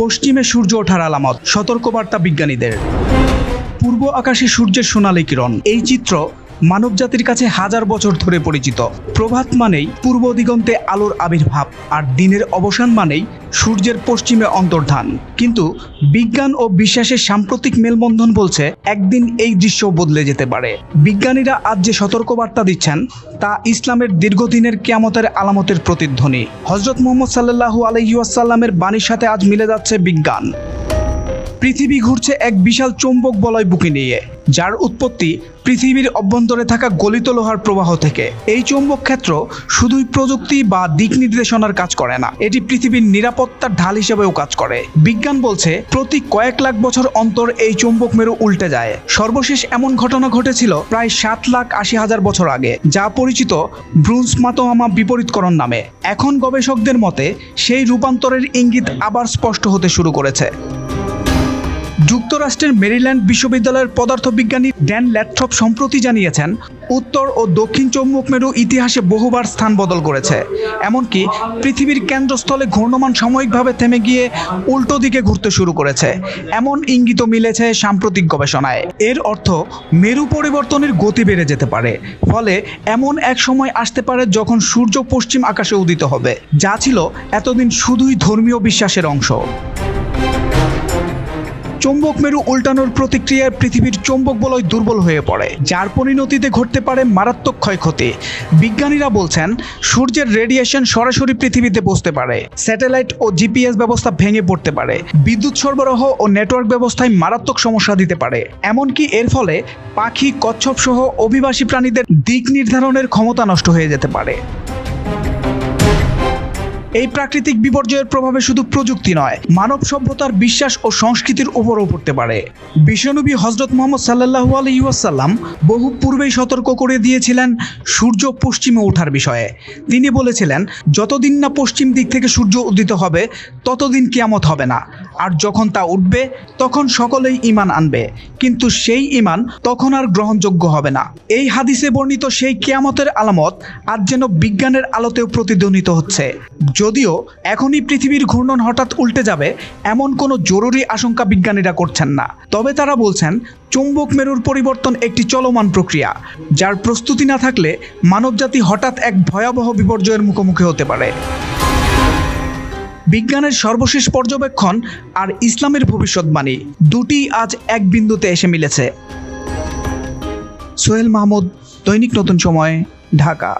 পশ্চিমে সূর্য ওঠার আলামত সতর্কবার্তা বিজ্ঞানীদের। পূর্ব আকাশে সূর্যের সোনালী কিরণ। এই চিত্র মানবজাতির কাছে হাজার বছর ধরে পরিচিত। প্রভাত মানেই পূর্ব দিগন্তে আলোর আবির্ভাব, আর দিনের অবসান মানেই সূর্যের পশ্চিমে অন্তর্ধান। কিন্তু বিজ্ঞান ও বিশ্বাসের সাম্প্রতিক মেলবন্ধন বলছে, একদিন এই দৃশ্য বদলে যেতে পারে। বিজ্ঞানীরা আজ যে সতর্কবার্তা দিচ্ছেন, তা ইসলামের দীর্ঘদিনের কিয়ামতের আলামতের প্রতিধ্বনি। হজরত মোহাম্মদ সাল্লাহু আলহিউসাল্লামের বাণীর সাথে আজ মিলে যাচ্ছে বিজ্ঞান। পৃথিবী ঘুরছে এক বিশাল চৌম্বক বলয় বুকে নিয়ে, যার উৎপত্তি পৃথিবীর অভ্যন্তরে থাকা গলিত লোহার প্রবাহ থেকে। এই চৌম্বক ক্ষেত্র শুধুই প্রযুক্তি বা দিক নির্দেশনার কাজ করে না, এটি পৃথিবীর নিরাপত্তার ঢাল হিসেবেও কাজ করে। বিজ্ঞান বলছে, প্রতি কয়েক লাখ বছর অন্তর এই চৌম্বক মেরু উল্টে যায়। সর্বশেষ এমন ঘটনা ঘটেছিল প্রায় সাত লাখ আশি হাজার বছর আগে, যা পরিচিত ব্রুন্স মাতোহামা বিপরীতকরণ নামে। এখন গবেষকদের মতে, সেই রূপান্তরের ইঙ্গিত আবার স্পষ্ট হতে শুরু করেছে। যুক্তরাষ্ট্রের মেরিল্যান্ড বিশ্ববিদ্যালয়ের পদার্থবিজ্ঞানী ড্যান ল্যাট্রপ সম্প্রতি জানিয়েছেন, উত্তর ও দক্ষিণ চৌম্বক মেরু ইতিহাসে বহুবার স্থান বদল করেছে। এমনকি পৃথিবীর কেন্দ্রস্থলে ঘূর্ণমান সাময়িকভাবে থেমে গিয়ে উল্টো দিকে ঘুরতে শুরু করেছে। এমন ইঙ্গিত মিলেছে সাম্প্রতিক গবেষণায়। এর অর্থ, মেরু পরিবর্তনের গতি বেড়ে যেতে পারে। ফলে এমন এক সময় আসতে পারে যখন সূর্য পশ্চিম আকাশে উদিত হবে। যা ছিল এতদিন শুধুই ধর্মীয় বিশ্বাসের অংশ। চৌম্বক মেরু উল্টানোর প্রতিক্রিয়ায় পৃথিবীর চৌম্বক বলয় দুর্বল হয়ে পড়ে। যার পরিণতিতে ঘটতে পারে মারাত্মক ক্ষয়ক্ষতি। বিজ্ঞানীরা বলছেন, সূর্যের রেডিয়েশন সরাসরি পৃথিবীতে বসতে পারে। স্যাটেলাইট ও জিপিএস ব্যবস্থা ভেঙে পড়তে পারে। বিদ্যুৎ সরবরাহ ও নেটওয়ার্ক ব্যবস্থায় মারাত্মক সমস্যা দিতে পারে। এমনকি এর ফলে পাখি কচ্ছপ সহ অভিবাসী প্রাণীদের দিক নির্ধারণের ক্ষমতা নষ্ট হয়ে যেতে পারে। এই প্রাকৃতিক বিপর্যয়ের প্রভাবে শুধু প্রযুক্তি নয়, মানব সভ্যতার বিশ্বাস ও সংস্কৃতির উপরও পড়তে পারে। বিশ্বনবী হজরত মোহাম্মদ সাল্লাহু আলহিউসাল্লাম বহু পূর্বেই সতর্ক করে দিয়েছিলেন সূর্য পশ্চিমে ওঠার বিষয়ে। তিনি বলেছিলেন, যতদিন না পশ্চিম দিক থেকে সূর্য উদিত হবে, ততদিন কিয়ামত হবে না। আর যখন তা উঠবে, তখন সকলেই ইমান আনবে। কিন্তু সেই ইমান তখন আর গ্রহণযোগ্য হবে না। এই হাদিসে বর্ণিত সেই কেয়ামতের আলামত আজ যেন বিজ্ঞানের আলোতেও প্রতিধ্বনিত হচ্ছে। যদিও এখনই পৃথিবীর ঘূর্ণন হঠাৎ উল্টে যাবে, এমন কোনো জরুরি আশঙ্কা বিজ্ঞানীরা করছেন না। তবে তারা বলছেন, চুম্বক মেরুর পরিবর্তন একটি চলমান প্রক্রিয়া, যার প্রস্তুতি না থাকলে মানবজাতি হঠাৎ এক ভয়াবহ বিপর্যয়ের মুখোমুখি হতে পারে। বিজ্ঞানের সর্বশেষ পর্যবেক্ষণ আর ইসলামের ভবিষ্যৎবাণী। দুটি আজ এক বিন্দুতে এসে মিলেছে। সোহেল মাহমুদ, দৈনিক নতুন সময়, ঢাকা।